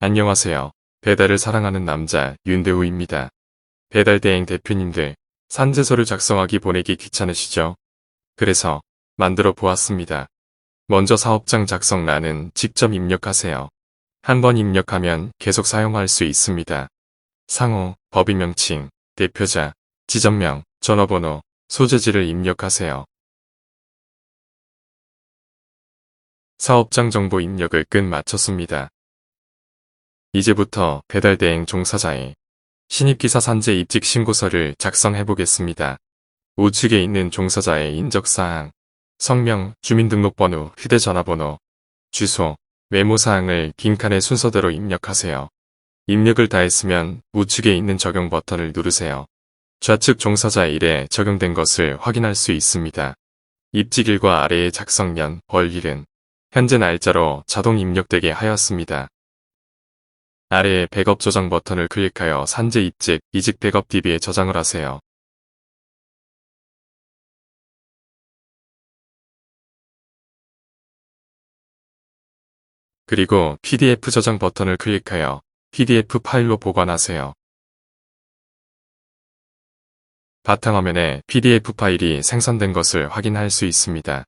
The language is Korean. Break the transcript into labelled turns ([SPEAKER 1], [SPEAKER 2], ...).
[SPEAKER 1] 안녕하세요. 배달을 사랑하는 남자 윤대우입니다. 배달 대행 대표님들, 산재서를 작성하기 보내기 귀찮으시죠? 그래서 만들어 보았습니다. 먼저 사업장 작성란은 직접 입력하세요. 한 번 입력하면 계속 사용할 수 있습니다. 상호, 법인 명칭, 대표자, 지점명, 전화번호, 소재지를 입력하세요. 사업장 정보 입력을 끝 마쳤습니다. 이제부터 배달대행 종사자의 신입기사 산재 입직 신고서를 작성해 보겠습니다. 우측에 있는 종사자의 인적사항, 성명, 주민등록번호, 휴대전화번호, 주소, 메모사항을 빈 칸의 순서대로 입력하세요. 입력을 다 했으면 우측에 있는 적용 버튼을 누르세요. 좌측 종사자 일에 적용된 것을 확인할 수 있습니다. 입직일과 아래의 작성년, 월일은 현재 날짜로 자동 입력되게 하였습니다. 아래의 백업 저장 버튼을 클릭하여 산재 입직, 이직 백업 DB에 저장을 하세요. 그리고 PDF 저장 버튼을 클릭하여 PDF 파일로 보관하세요. 바탕화면에 PDF 파일이 생성된 것을 확인할 수 있습니다.